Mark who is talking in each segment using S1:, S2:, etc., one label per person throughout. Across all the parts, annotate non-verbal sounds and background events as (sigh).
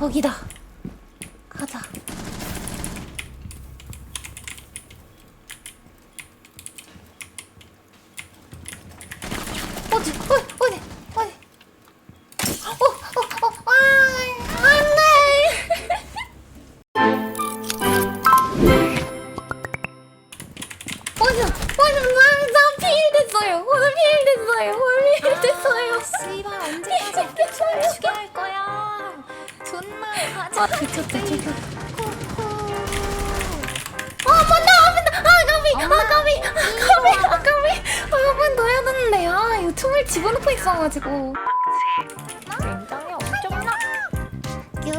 S1: 거기다. 가자. 어디, 어디, 어디, 어디. 어, 어, 어, 아, 안 돼. 오늘, 오늘 나, 나 피해됐어요. 오늘 피해됐어요. 오늘 피해됐어요.
S2: 씨발 언제까지 이렇게 춤추게 할 거야?
S1: 아, 미쳤다, 미쳤다. 아, 맞다, 아, 맞다. 아, 까비, 아, 까비, 아, 까비, 아, 까비. 아, 한번 넣어야 되는데, 아, 이거 총을 집어넣고 있어가지고.
S2: 굉장히 엄청나.
S1: 큐?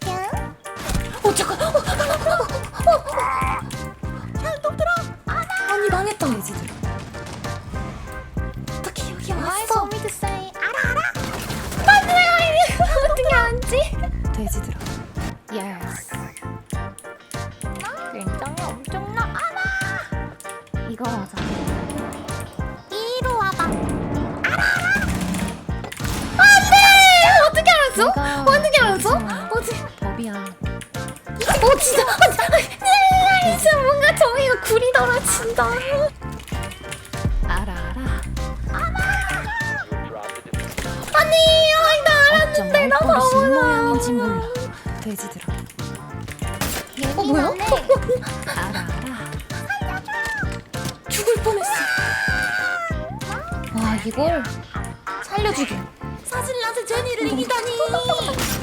S1: 큐? 어, 잠깐. 어, 어, 어, 어, 어. 혈독 들어. 아니, 망했다. 돼지들.
S2: 예스. 굉장히 엄청나. 알아.
S1: 이거 맞아.
S2: 이로 와봐.
S1: 안돼! 어떻게 알았어?
S2: 내가
S1: 어떻게 알았어?
S2: 괜찮아.
S1: 어디?
S2: 법이야.
S1: 어 진짜 아, 진짜 아, 진짜 뭔가 저기가 구리더라 진짜.
S2: 알아 알아.
S1: 아니 아, 나 알았는데 나.
S2: 모양인지 몰라. 돼지들아.
S1: 어 뭐야?
S2: 알아 알아.
S1: 죽을 뻔했어. 와 이걸 살려주게.
S2: 사실 나서 전이를 이기다니.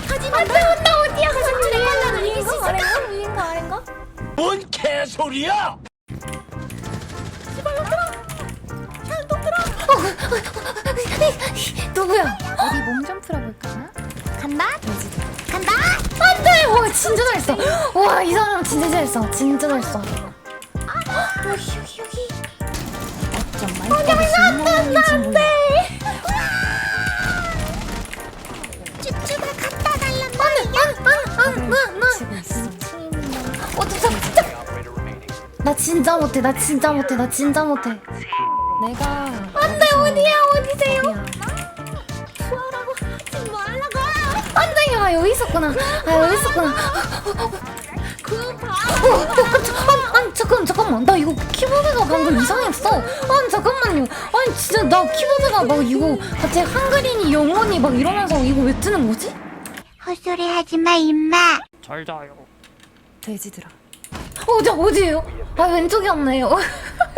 S1: 하지만 나 온다 어디야?
S2: 사실의 반란을 이길 수
S1: 아닌가?
S2: 있을까?
S1: 위인가 아닌가?
S3: 뭔 개소리야!
S1: 누구야?
S2: 어디 몸 좀 풀어볼까? 간다.
S1: 와 진짜 잘했어. 와 이 사람 진짜 잘했어. 진짜 잘했어. 여기 여기 여기.
S2: 어쩜 모양인지 몰라.
S1: 쭈쭈가 갖다 달란 말이야.
S2: 어.
S1: 나 진짜 못해. 나 진짜 못해. 나 진짜 못해.
S2: 내가
S1: 안돼 어디야 어디세요? 안돼 야 여기 있었구나. 아 여기 있었구나. 그. 어, 어, 아, 아니 잠깐 잠깐만 나 이거 키보드가 방금 이상했어. 아니 잠깐만요. 아니 진짜 나 키보드가 막 이거 갑자기 한글이니 영어니 막 이러면서 이거 왜 뜨는 거지?
S4: 헛소리 하지 마, 임마.
S2: 돼지들아.
S1: 어디 어디예요? 아 왼쪽이었네요. (laughs)